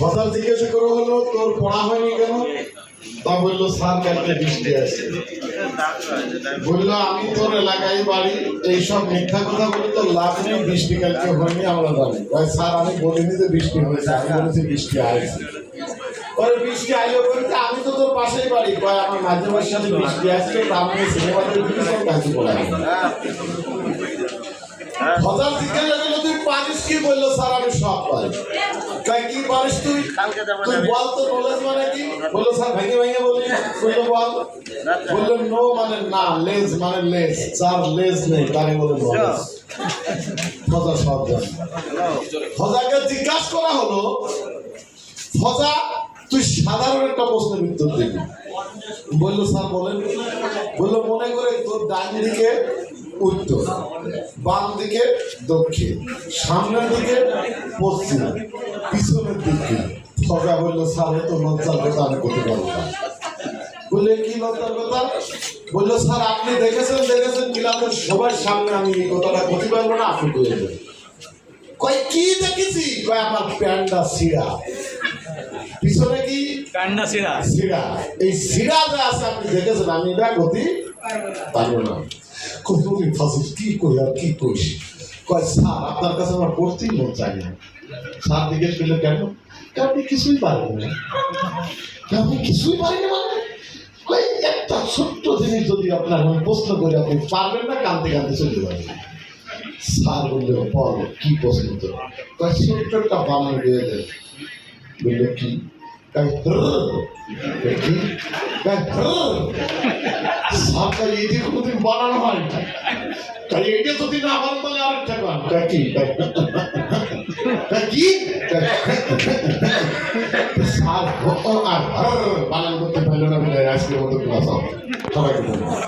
কথা জিজ্ঞাসা করে হলো তোর পড়া হয়নি কেন? তা বলল স্যার কালকে বৃষ্টি আছে। বলল আমি তোর এলাকায় বাড়ি। এইসব মিথ্যা কথা বলে তো লাভ নেই বৃষ্টি কালকে হয়নি আমরা জানি স্যার আমি বলিনি যে বৃষ্টি হয়েছে আমি বলেছি বৃষ্টি আসছে পরে বৃষ্টি আইলো বলতে আমি তো তোর পাশেই বাড়ি। কয় আমার মাঝে মাঝে সাথে বৃষ্টি আসছে তা আমি সিনেমাতে দিয়েছিলাম কাছে বলাই হঠাৎ জিজ্ঞাসা পারিস কি বলল স্যার? আমি সব পারি তাই কি পারিস তুই? তুই বল তো নলেজ মানে কি? বলল স্যার ভেঙে ভেঙে বলি। বলল বল। বলল নো মানে না লেজ মানে লেজ যার লেজ নেই তাকে বলে নলেজ ফজা সব জানে। ফজাকে জিজ্ঞাসা করা হলো ফজা তুই সাধারণ একটা প্রশ্নের উত্তর দিবি। বলল, স্যার, বলেন। বলল, মনে করে তোর ডান দিকে উত্তর, বাম দিকে দক্ষিণ, সামনের দিকে পশ্চিম, পিছনের দিকে। ফজা বলল, স্যার তো লজ্জার কথা আমি করতে পারব না। বললে কি লজ্জার কথা বলল, স্যার, আপনি দেখেছেন দেখেছেন কিলামের সবার সামনে আমি এই কথাটা করতে পারব না, আপনি করে দেবেন। কয়, কি দেখেছি? কয়, আমার প্যান্টটা সিরা পিছনে কি কান্না সিরা। সিরা। এই সিরা যে আছে আপনি দেখেছেন আমি এটা গতি পারব না। খুব কতদিন ফাসিল কি কই আর কি কইস কয় স্যার আপনার কাছে আমার পড়তেই মন চাই না। স্যার জিজ্ঞেস করলে কেন? "তা আপনি কিছুই পারেন না। "তা আপনি কিছুই পারেন না মানে? কই একটা ছোট্ট জিনিস যদি আপনার আমি প্রশ্ন করে আপনি পারবেন না কানতে কানতে চলে যাবেন। স্যার বললে বল কি প্রশ্ন তো ছোট্ট একটা বানান দিয়ে দেন। বলল কি? যে কোনোদিন বানানো হয় তাই এটা যদি না বানান তাহলে আরেকটা গান কি কি আর বানান করতে পারল না আজকের মতো ক্লাস হবে সবাইকে ধন্যবাদ